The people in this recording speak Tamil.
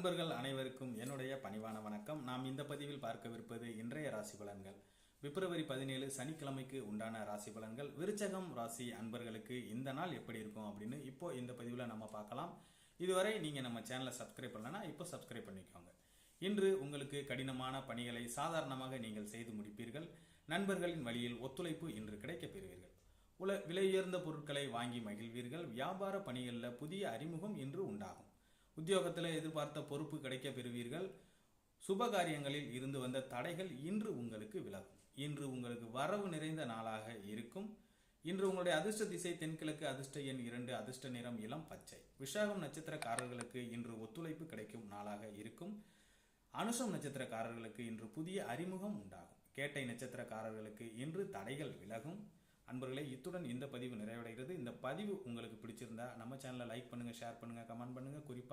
அன்பர்கள் அனைவருக்கும் என்னுடைய பணிவான வணக்கம். நாம் இந்த பதிவில் பார்க்கவிருப்பது இன்றைய ராசி பலன்கள். பிப்ரவரி பதினேழு சனிக்கிழமைக்கு உண்டான ராசி பலன்கள். விருச்சகம் ராசி அன்பர்களுக்கு இந்த நாள் எப்படி இருக்கும் அப்படின்னு இப்போ இந்த பதிவில் நம்ம பார்க்கலாம். இதுவரை நீங்கள் நம்ம சேனலை சப்ஸ்கிரைப் பண்ணலன்னா இப்போ சப்ஸ்கிரைப் பண்ணிக்கோங்க. இன்று உங்களுக்கு கடினமான பணிகளை சாதாரணமாக நீங்கள் செய்து முடிப்பீர்கள். நண்பர்களின் வழியில் ஒத்துழைப்பு இன்று கிடைக்கப் பெறுவீர்கள். உல விலையுயர்ந்த பொருட்களை வாங்கி மகிழ்வீர்கள். வியாபார பணிகளில் புதிய அறிமுகம் இன்று உண்டாகும். உத்தியோகத்தில் எதிர்பார்த்த பொறுப்பு கிடைக்க பெறுவீர்கள். சுபகாரியங்களில் இருந்து வந்த தடைகள் இன்று உங்களுக்கு விலகும். இன்று உங்களுக்கு வரவு நிறைந்த நாளாக இருக்கும். இன்று உங்களுடைய அதிர்ஷ்ட திசை தென்கிழக்கு அதிர்ஷ்ட எண் இரண்டு அதிர்ஷ்ட நிறம் இளம் பச்சை. விஷாகம் நட்சத்திரக்காரர்களுக்கு இன்று ஒத்துழைப்பு கிடைக்கும் நாளாக இருக்கும். அனுஷம் நட்சத்திரக்காரர்களுக்கு இன்று புதிய அறிமுகம் உண்டாகும். கேட்டை நட்சத்திரக்காரர்களுக்கு இன்று தடைகள் விலகும். அன்பர்களே இத்துடன் இந்த பதிவு நிறைவடைகிறது. இந்த பதிவு உங்களுக்கு பிடிச்சிருந்தா நம்ம சேனலை லைக் பண்ணுங்கள் ஷேர் பண்ணுங்க கமெண்ட் பண்ணுங்க.